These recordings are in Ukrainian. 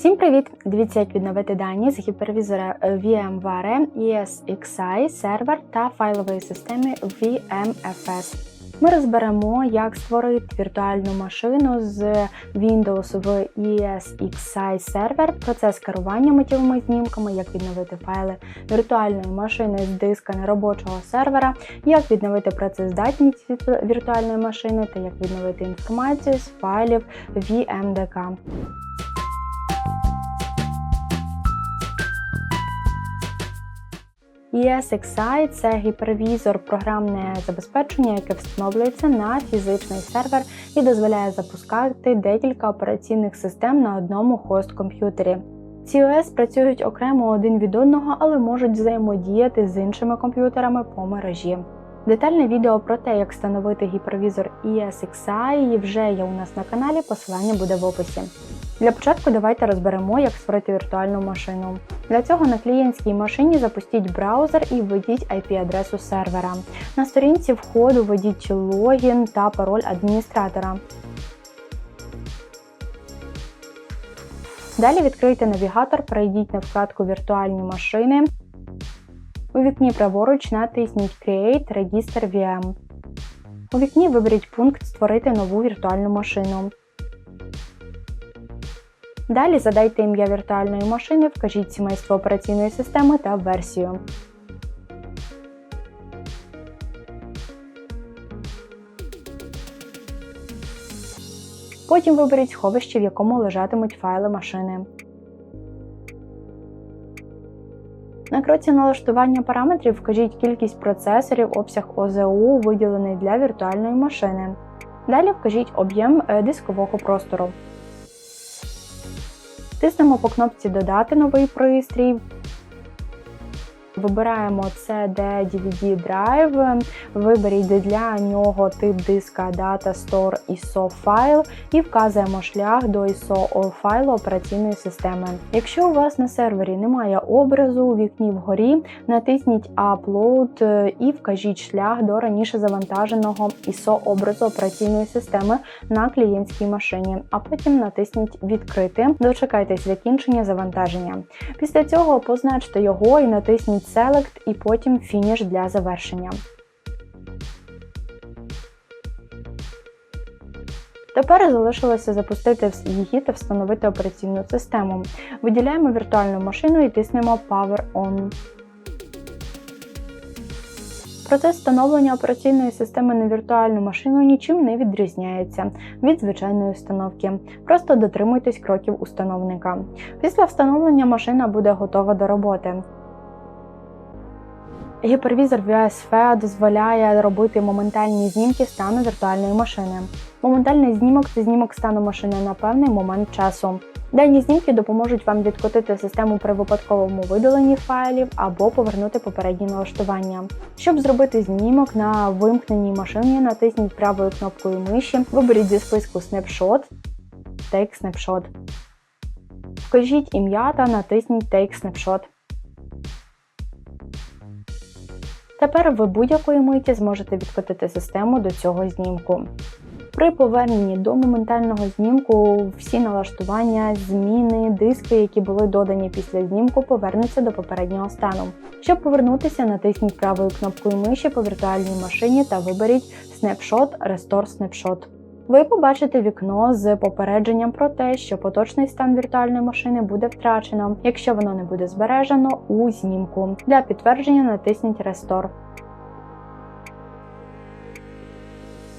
Всім привіт! Дивіться, як відновити дані з гіпервізора VMware ESXi сервер та файлової системи VMFS. Ми розберемо, як створити віртуальну машину з Windows в ESXi сервер, процес керування миттєвими знімками, як відновити файли віртуальної машини з диска неробочого сервера, як відновити працездатність віртуальної машини та як відновити інформацію з файлів VMDK. ESXi – це гіпервізор програмне забезпечення, яке встановлюється на фізичний сервер і дозволяє запускати декілька операційних систем на одному хост-комп'ютері. Ці ОС працюють окремо один від одного, але можуть взаємодіяти з іншими комп'ютерами по мережі. Детальне відео про те, як встановити гіпервізор ESXi вже є у нас на каналі, посилання буде в описі. Для початку давайте розберемо, як створити віртуальну машину. Для цього на клієнтській машині запустіть браузер і введіть IP-адресу сервера. На сторінці входу введіть логін та пароль адміністратора. Далі відкрийте навігатор, перейдіть на вкладку Віртуальні машини. У вікні праворуч натисніть Create Register VM. У вікні виберіть пункт Створити нову віртуальну машину. Далі задайте ім'я віртуальної машини, вкажіть сімейство операційної системи та версію. Потім виберіть сховище, в якому лежатимуть файли машини. На кроці налаштування параметрів вкажіть кількість процесорів, обсяг ОЗУ, виділений для віртуальної машини. Далі вкажіть об'єм е, дискового простору. Тиснемо по кнопці Додати новий пристрій. Вибираємо CD DVD Drive, виберіть для нього тип диска Data Store ISO файл і вказуємо шлях до ISO файлу операційної системи. Якщо у вас на сервері немає образу у вікні вгорі, натисніть Upload і вкажіть шлях до раніше завантаженого ISO образу операційної системи на клієнтській машині, а потім натисніть Відкрити, дочекайтесь закінчення завантаження. Після цього позначте його і натисніть Select і потім Finish для завершення. Тепер залишилося запустити її та встановити операційну систему. Виділяємо віртуальну машину і тиснемо Power On. Процес встановлення операційної системи на віртуальну машину нічим не відрізняється від звичайної установки. Просто дотримуйтесь кроків установника. Після встановлення машина буде готова до роботи. Гіпервізор VSF дозволяє робити моментальні знімки стану віртуальної машини. Моментальний знімок це знімок стану машини на певний момент часу. Дані знімки допоможуть вам відкотити систему при випадковому видаленні файлів або повернути попередні налаштування. Щоб зробити знімок на вимкненій машині, натисніть правою кнопкою миші, виберіть зі списку Snapshot, Take Snapshot. Вкажіть ім'я та натисніть Take Snapshot. Тепер ви будь-якої миті зможете відкотити систему до цього знімку. При поверненні до моментального знімку всі налаштування, зміни, диски, які були додані після знімку, повернуться до попереднього стану. Щоб повернутися, натисніть правою кнопкою миші по віртуальній машині та виберіть Snapshot Restore Snapshot. Ви побачите вікно з попередженням про те, що поточний стан віртуальної машини буде втрачено, якщо воно не буде збережено у знімку. Для підтвердження натисніть Restore.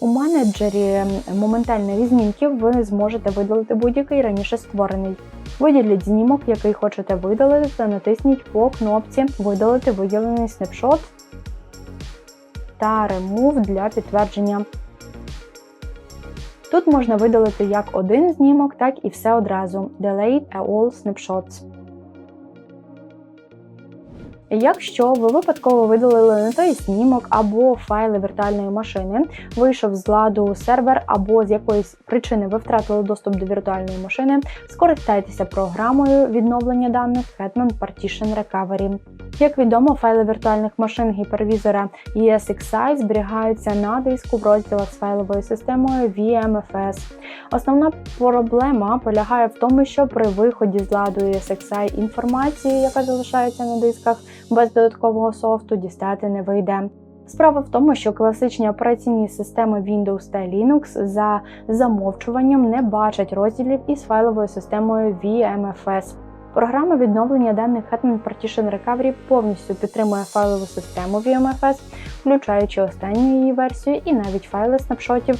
У менеджері моментальних знімків ви зможете видалити будь-який раніше створений. Виділіть знімок, який хочете видалити, та натисніть по кнопці Видалити виділений снапшот та Remove для підтвердження. Тут можна видалити як один знімок, так і все одразу. Delete all snapshots. Якщо ви випадково видалили не той знімок або файли віртуальної машини, вийшов з ладу сервер, або з якоїсь причини ви втратили доступ до віртуальної машини, скористайтеся програмою відновлення даних Hetman Partition Recovery. Як відомо, файли віртуальних машин гіпервізора ESXi зберігаються на диску в розділах з файловою системою VMFS. Основна проблема полягає в тому, що при виході з ладу ESXi інформації, яка залишається на дисках без додаткового софту, дістати не вийде. Справа в тому, що класичні операційні системи Windows та Linux за замовчуванням не бачать розділів із файловою системою VMFS. Програма відновлення даних Hetman Partition Recovery повністю підтримує файлову систему VMFS, включаючи останню її версію і навіть файли снапшотів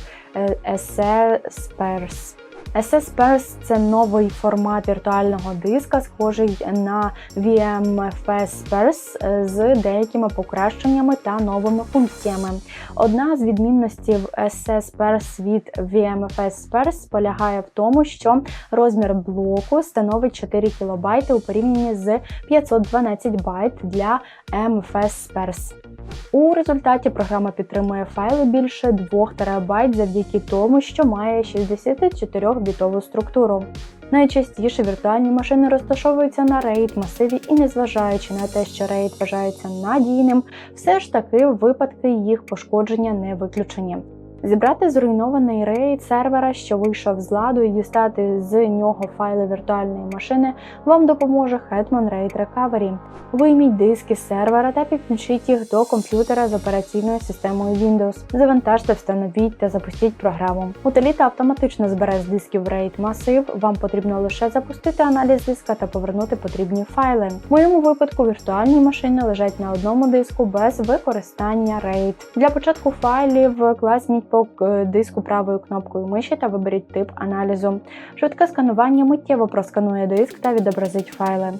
SSPers – це новий формат віртуального диска, схожий на VMFS Spers з деякими покращеннями та новими функціями. Одна з відмінностей SSPers від VMFS Spers полягає в тому, що розмір блоку становить 4 кБ у порівнянні з 512 байт для MFS Spers. У результаті програма підтримує файли більше 2 ТБ завдяки тому, що має 64-бітову структуру. Найчастіше віртуальні машини розташовуються на RAID масиві і, незважаючи на те, що RAID вважається надійним, все ж таки випадки їх пошкодження не виключені. Зібрати зруйнований рейд сервера, що вийшов з ладу, і дістати з нього файли віртуальної машини, вам допоможе Hetman Raid Recovery. Вийміть диски з сервера та підключіть їх до комп'ютера з операційною системою Windows. Завантажте, встановіть та запустіть програму. Утиліта автоматично збере з дисків RAID масив. Вам потрібно лише запустити аналіз диска та повернути потрібні файли. В моєму випадку віртуальні машини лежать на одному диску без використання RAID. Для початку файлів класніть по диску правою кнопкою миші та виберіть тип аналізу. Швидке сканування миттєво просканує диск та відобразить файли.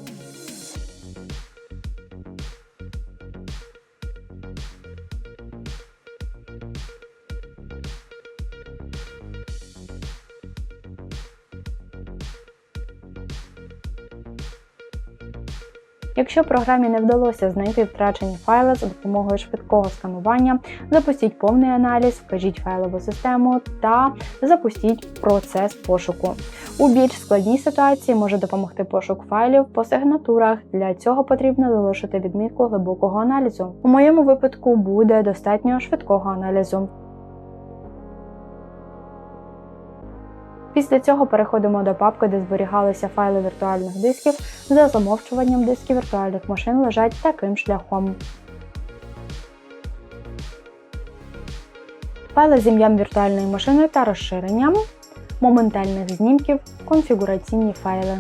Якщо програмі не вдалося знайти втрачені файли за допомогою швидкого сканування, запустіть повний аналіз, вкажіть файлову систему та запустіть процес пошуку. У більш складній ситуації може допомогти пошук файлів по сигнатурах. Для цього потрібно залишити відмітку глибокого аналізу. У моєму випадку буде достатньо швидкого аналізу. Після цього переходимо до папки, де зберігалися файли віртуальних дисків. За замовчуванням диски віртуальних машин лежать таким шляхом. Файли з ім'ям віртуальної машини та розширенням, моментальних знімків, конфігураційні файли.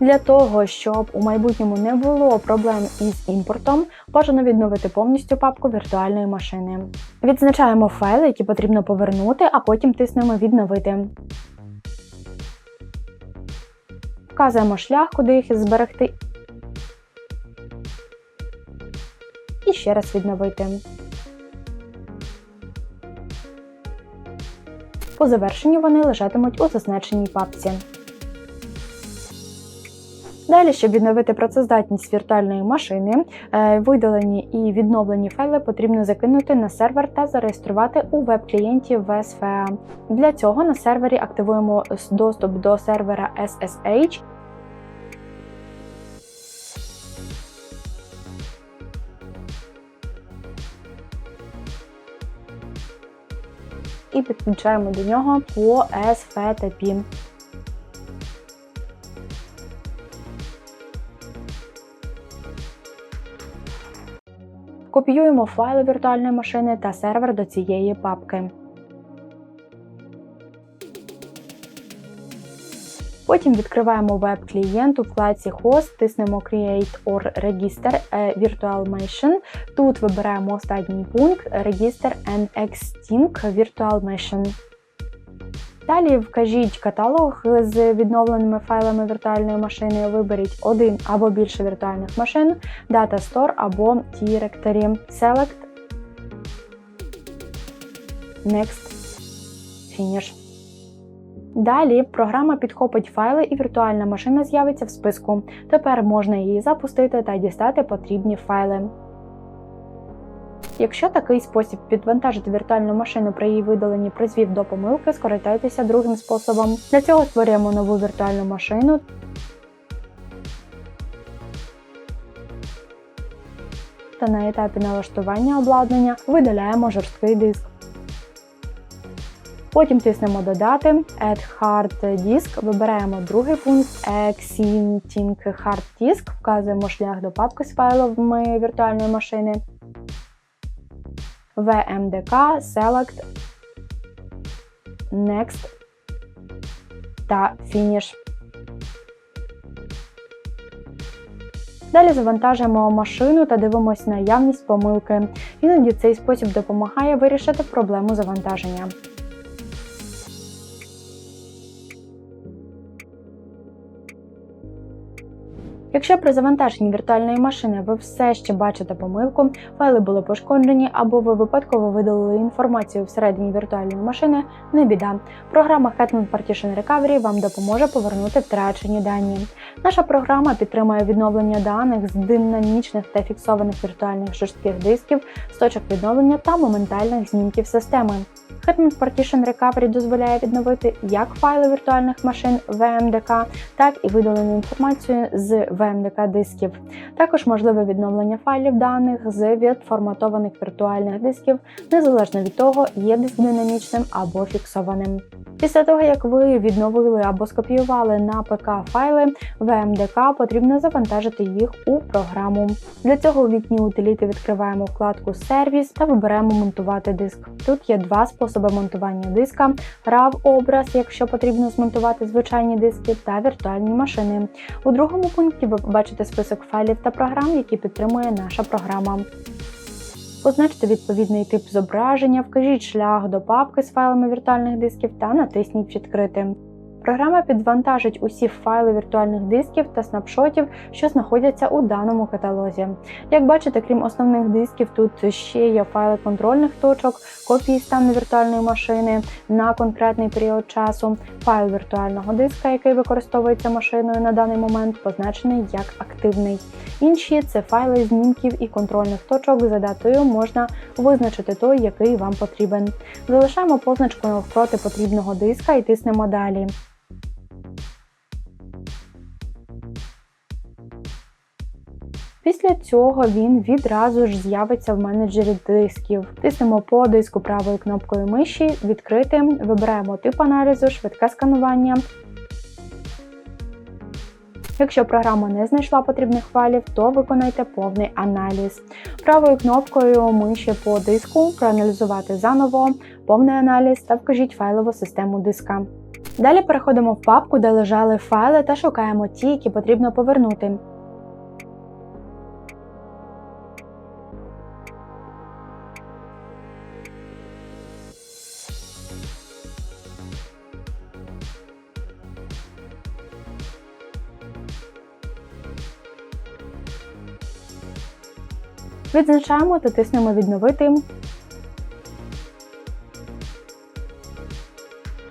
Для того, щоб у майбутньому не було проблем із імпортом, бажано відновити повністю папку віртуальної машини. Відзначаємо файли, які потрібно повернути, а потім тиснемо Відновити. Вказуємо шлях, куди їх зберегти. І ще раз відновити. По завершенню вони лежатимуть у зазначеній папці. Далі, щоб відновити працездатність віртуальної машини, е, видалені і відновлені файли потрібно закинути на сервер та зареєструвати у веб-клієнті VSFA. Для цього на сервері активуємо доступ до сервера SSH. І підключаємо до нього по SFTP. Копіюємо файли віртуальної машини та сервер до цієї папки. Потім відкриваємо веб-клієнт у вкладці Host, тиснемо Create or Register a Virtual Machine. Тут вибираємо останній пункт Register and Extinct Virtual Machine. Далі вкажіть каталог з відновленими файлами віртуальної машини, виберіть один або більше віртуальних машин, Data Store або Directory. Select Next Finish. Далі програма підхопить файли і віртуальна машина з'явиться в списку. Тепер можна її запустити та дістати потрібні файли. Якщо такий спосіб підвантажити віртуальну машину при її видаленні призвів до помилки, скористайтеся другим способом. Для цього створюємо нову віртуальну машину та на етапі налаштування обладнання видаляємо жорсткий диск. Потім тиснемо Додати, Add Hard Disk, вибираємо другий пункт Exinting Hard Disk, вказуємо шлях до папки з файлами віртуальної машини. VMDK, Select, Next та Finish. Далі завантажуємо машину та дивимося наявність помилки. Іноді цей спосіб допомагає вирішити проблему завантаження. Якщо при завантаженні віртуальної машини ви все ще бачите помилку, файли були пошкоджені або ви випадково видалили інформацію всередині віртуальної машини, не біда. Програма Hetman Partition Recovery вам допоможе повернути втрачені дані. Наша програма підтримує відновлення даних з динамічних та фіксованих віртуальних жорстких дисків, з точок відновлення та моментальних знімків системи. Hetman Partition Recovery дозволяє відновити як файли віртуальних машин VMDK, так і видалену інформацію з VMDK дисків. Також можливе відновлення файлів даних з відформатованих віртуальних дисків, незалежно від того, є диск динамічним або фіксованим. Після того, як ви відновили або скопіювали на ПК файли VMDK, потрібно завантажити їх у програму. Для цього у вікні утиліти відкриваємо вкладку Сервіс та виберемо монтувати диск. Тут є два способи монтування диска: raw образ, якщо потрібно змонтувати звичайні диски, та віртуальні машини. У другому пункті ви побачите список файлів та програм, які підтримує наша програма. Позначте відповідний тип зображення, вкажіть шлях до папки з файлами віртуальних дисків та натисніть Відкрити. Програма підвантажить усі файли віртуальних дисків та снапшотів, що знаходяться у даному каталозі. Як бачите, крім основних дисків, тут ще є файли контрольних точок, копії стану віртуальної машини на конкретний період часу, файл віртуального диска, який використовується машиною на даний момент, позначений як активний. Інші це файли знімків і контрольних точок. За датою можна визначити той, який вам потрібен. Залишаємо позначку навпроти потрібного диска і тиснемо далі. Після цього він відразу ж з'явиться в менеджері дисків. Тиснемо по диску правою кнопкою миші, відкрити, вибираємо тип аналізу, швидке сканування. Якщо програма не знайшла потрібних файлів, то виконайте повний аналіз. Правою кнопкою миші по диску проаналізувати заново, повний аналіз та вкажіть файлову систему диска. Далі переходимо в папку, де лежали файли та шукаємо ті, які потрібно повернути. Відзначаємо та тиснемо відновити.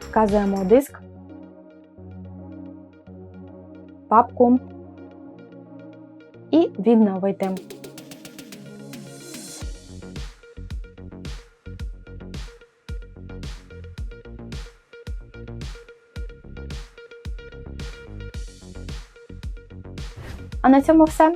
Вказуємо диск, папку і відновити. А на цьому все.